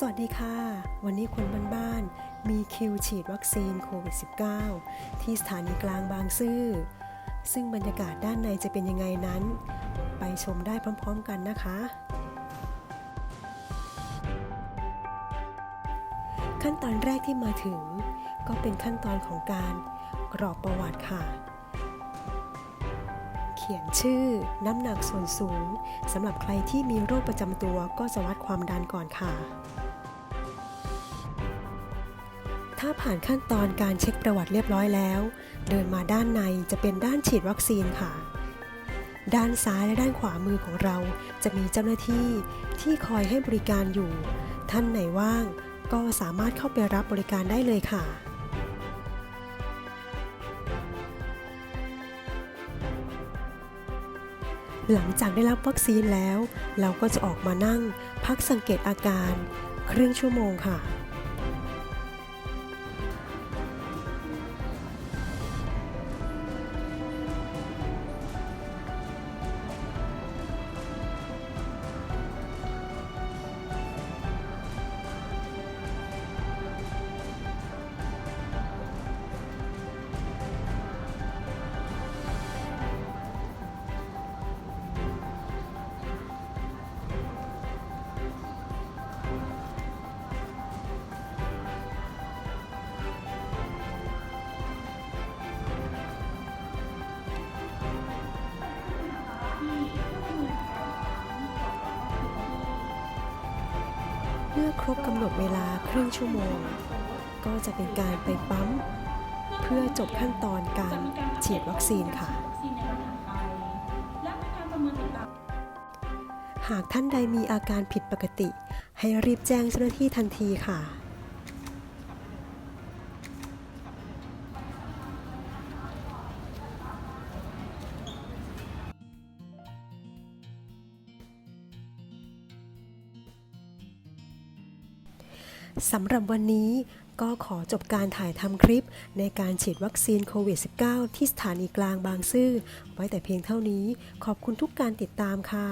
สวันนี้คนบ้านๆมีคิวฉีดวัคซีนโควิด -19 ที่สถานีกลางบางซื่อ ซึ่งบรรยากาศด้านในจะเป็นยังไงนั้น ไปชมได้พร้อมๆกันนะคะ ขั้นตอนแรกที่มาถึง ก็เป็นขั้นตอนของการกรอกประวัติค่ะ เขียนชื่อน้ำหนักส่วนสูงสำหรับใครที่มีโรคประจำตัวก็จะวัดความดันก่อนค่ะ ถ้าผ่านขั้นตอนการเช็คประวัติเรียบร้อยแล้ว เดินมาด้านในจะเป็นด้านฉีดวัคซีนค่ะ ด้านซ้ายและด้านขวามือของเราจะมีเจ้าหน้าที่ที่คอยให้บริการอยู่ ท่านไหนว่างก็สามารถเข้าไปรับบริการได้เลยค่ะหลังจากได้รับวัคซีนแล้ว เราก็จะออกมานั่ง พักสังเกตอาการ ครึ่งชั่วโมงค่ะ มื่อครบกำหนดเวลาครึ่งชั่วโมง ก็จะเป็นการไปปั๊ม เพื่อจบขั้นตอนการฉีดวัคซีนค่ะ หากท่านใดมีอาการผิดปกติ ให้รีบแจ้งเจ้าหน้าที่ทันทีค่ะ สำหรับวันนี้ก็ขอจบการถ่ายทำคลิปในการฉีดวัคซีนโควิด -19 ที่สถานีกลางบางซื่อไว้แต่เพียงเท่านี้ขอบคุณทุกการติดตามค่ะ